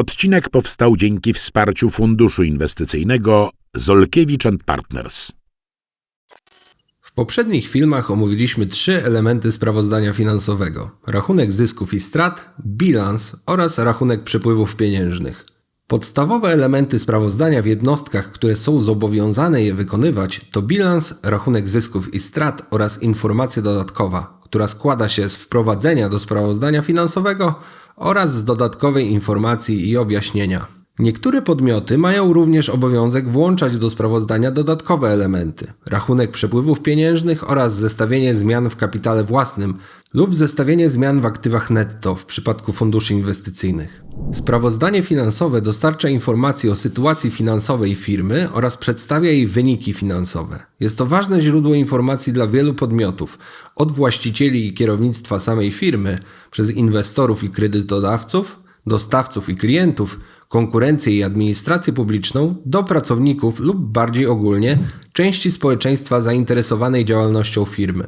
Odcinek powstał dzięki wsparciu Funduszu Inwestycyjnego Zolkiewicz Partners. W poprzednich filmach omówiliśmy trzy elementy sprawozdania finansowego: rachunek zysków i strat, bilans oraz rachunek przepływów pieniężnych. Podstawowe elementy sprawozdania w jednostkach, które są zobowiązane je wykonywać, to bilans, rachunek zysków i strat oraz informacja dodatkowa, która składa się z wprowadzenia do sprawozdania finansowego oraz z dodatkowej informacji i objaśnienia. Niektóre podmioty mają również obowiązek włączać do sprawozdania dodatkowe elementy: rachunek przepływów pieniężnych oraz zestawienie zmian w kapitale własnym lub zestawienie zmian w aktywach netto w przypadku funduszy inwestycyjnych. Sprawozdanie finansowe dostarcza informacji o sytuacji finansowej firmy oraz przedstawia jej wyniki finansowe. Jest to ważne źródło informacji dla wielu podmiotów, od właścicieli i kierownictwa samej firmy, przez inwestorów i kredytodawców, dostawców i klientów, konkurencję i administrację publiczną do pracowników lub bardziej ogólnie części społeczeństwa zainteresowanej działalnością firmy.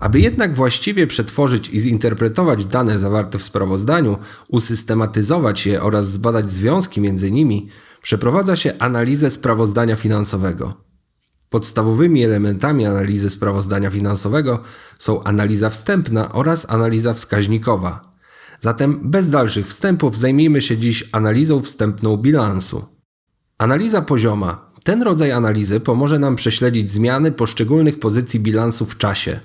Aby jednak właściwie przetworzyć i zinterpretować dane zawarte w sprawozdaniu, usystematyzować je oraz zbadać związki między nimi, przeprowadza się analizę sprawozdania finansowego. Podstawowymi elementami analizy sprawozdania finansowego są analiza wstępna oraz analiza wskaźnikowa, Zatem bez dalszych wstępów zajmijmy się dziś analizą wstępną bilansu. Analiza pozioma. Ten rodzaj analizy pomoże nam prześledzić zmiany poszczególnych pozycji bilansu w czasie.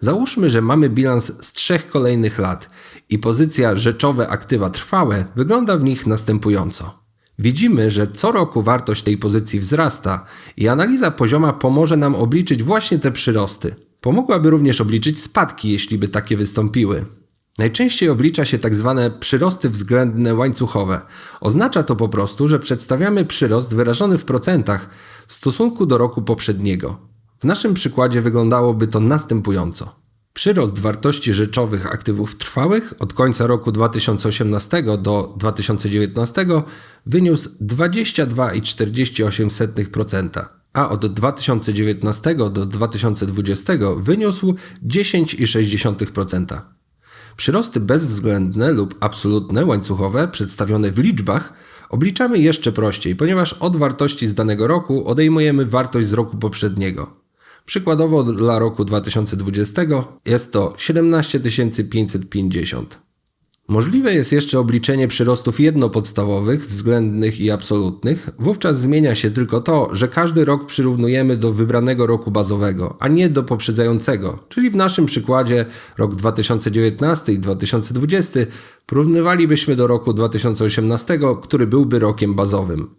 Załóżmy, że mamy bilans z trzech kolejnych lat i pozycja rzeczowe aktywa trwałe wygląda w nich następująco. Widzimy, że co roku wartość tej pozycji wzrasta i analiza pozioma pomoże nam obliczyć właśnie te przyrosty. Pomogłaby również obliczyć spadki, jeśli by takie wystąpiły. Najczęściej oblicza się tak zwane przyrosty względne łańcuchowe. Oznacza to po prostu, że przedstawiamy przyrost wyrażony w procentach w stosunku do roku poprzedniego. W naszym przykładzie wyglądałoby to następująco. Przyrost wartości rzeczowych aktywów trwałych od końca roku 2018 do 2019 wyniósł 22,48%, a od 2019 do 2020 wyniósł 10,6%. Przyrosty bezwzględne lub absolutne łańcuchowe przedstawione w liczbach obliczamy jeszcze prościej, ponieważ od wartości z danego roku odejmujemy wartość z roku poprzedniego. Przykładowo dla roku 2020 jest to 17 550. Możliwe jest jeszcze obliczenie przyrostów jednopodstawowych, względnych i absolutnych. Wówczas zmienia się tylko to, że każdy rok przyrównujemy do wybranego roku bazowego, a nie do poprzedzającego. Czyli w naszym przykładzie rok 2019 i 2020 porównywalibyśmy do roku 2018, który byłby rokiem bazowym.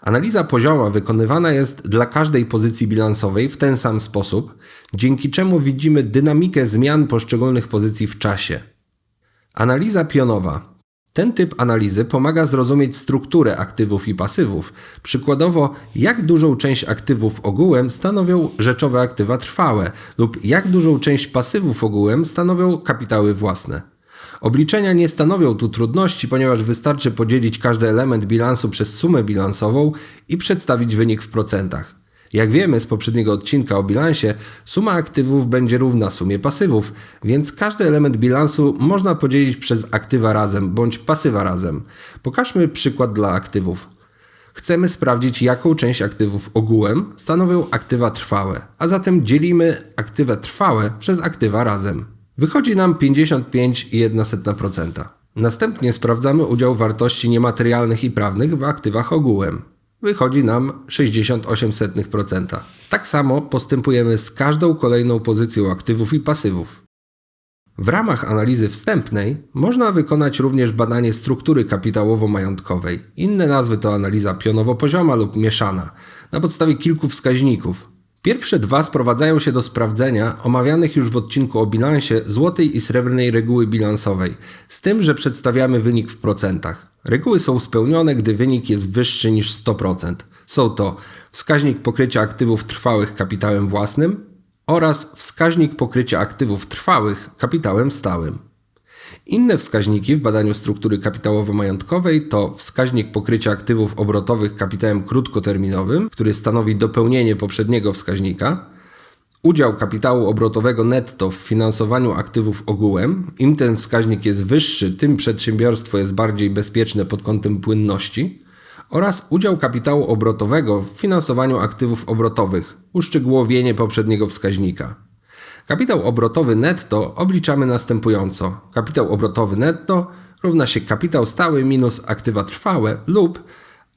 Analiza pozioma wykonywana jest dla każdej pozycji bilansowej w ten sam sposób, dzięki czemu widzimy dynamikę zmian poszczególnych pozycji w czasie. Analiza pionowa. Ten typ analizy pomaga zrozumieć strukturę aktywów i pasywów. Przykładowo, jak dużą część aktywów ogółem stanowią rzeczowe aktywa trwałe lub jak dużą część pasywów ogółem stanowią kapitały własne. Obliczenia nie stanowią tu trudności, ponieważ wystarczy podzielić każdy element bilansu przez sumę bilansową i przedstawić wynik w procentach. Jak wiemy z poprzedniego odcinka o bilansie, suma aktywów będzie równa sumie pasywów, więc każdy element bilansu można podzielić przez aktywa razem bądź pasywa razem. Pokażmy przykład dla aktywów. Chcemy sprawdzić, jaką część aktywów ogółem stanowią aktywa trwałe, a zatem dzielimy aktywa trwałe przez aktywa razem. Wychodzi nam 55,1%. Następnie sprawdzamy udział wartości niematerialnych i prawnych w aktywach ogółem wychodzi nam 68%. Tak samo postępujemy z każdą kolejną pozycją aktywów i pasywów. W ramach analizy wstępnej można wykonać również badanie struktury kapitałowo-majątkowej. Inne nazwy to analiza pionowo-pozioma lub mieszana, na podstawie kilku wskaźników, Pierwsze dwa sprowadzają się do sprawdzenia omawianych już w odcinku o bilansie złotej i srebrnej reguły bilansowej, z tym, że przedstawiamy wynik w procentach. Reguły są spełnione, gdy wynik jest wyższy niż 100%. Są to wskaźnik pokrycia aktywów trwałych kapitałem własnym oraz wskaźnik pokrycia aktywów trwałych kapitałem stałym. Inne wskaźniki w badaniu struktury kapitałowo-majątkowej to wskaźnik pokrycia aktywów obrotowych kapitałem krótkoterminowym, który stanowi dopełnienie poprzedniego wskaźnika, udział kapitału obrotowego netto w finansowaniu aktywów ogółem. Im ten wskaźnik jest wyższy, tym przedsiębiorstwo jest bardziej bezpieczne pod kątem płynności. Oraz udział kapitału obrotowego w finansowaniu aktywów obrotowych, uszczegółowienie poprzedniego wskaźnika. Kapitał obrotowy netto obliczamy następująco. Kapitał obrotowy netto równa się kapitał stały minus aktywa trwałe lub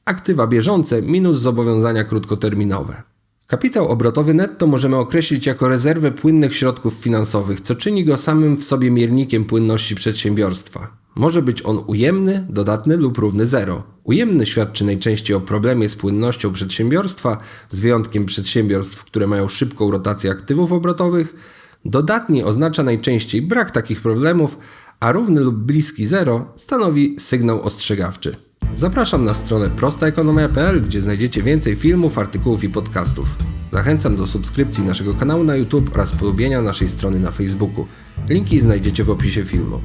aktywa bieżące minus zobowiązania krótkoterminowe. Kapitał obrotowy netto możemy określić jako rezerwę płynnych środków finansowych, co czyni go samym w sobie miernikiem płynności przedsiębiorstwa. Może być on ujemny, dodatny lub równy zero. Ujemny świadczy najczęściej o problemie z płynnością przedsiębiorstwa, z wyjątkiem przedsiębiorstw, które mają szybką rotację aktywów obrotowych. Dodatni oznacza najczęściej brak takich problemów, a równy lub bliski zero stanowi sygnał ostrzegawczy. Zapraszam na stronę prostaekonomia.pl, gdzie znajdziecie więcej filmów, artykułów i podcastów. Zachęcam do subskrypcji naszego kanału na YouTube oraz polubienia naszej strony na Facebooku. Linki znajdziecie w opisie filmu.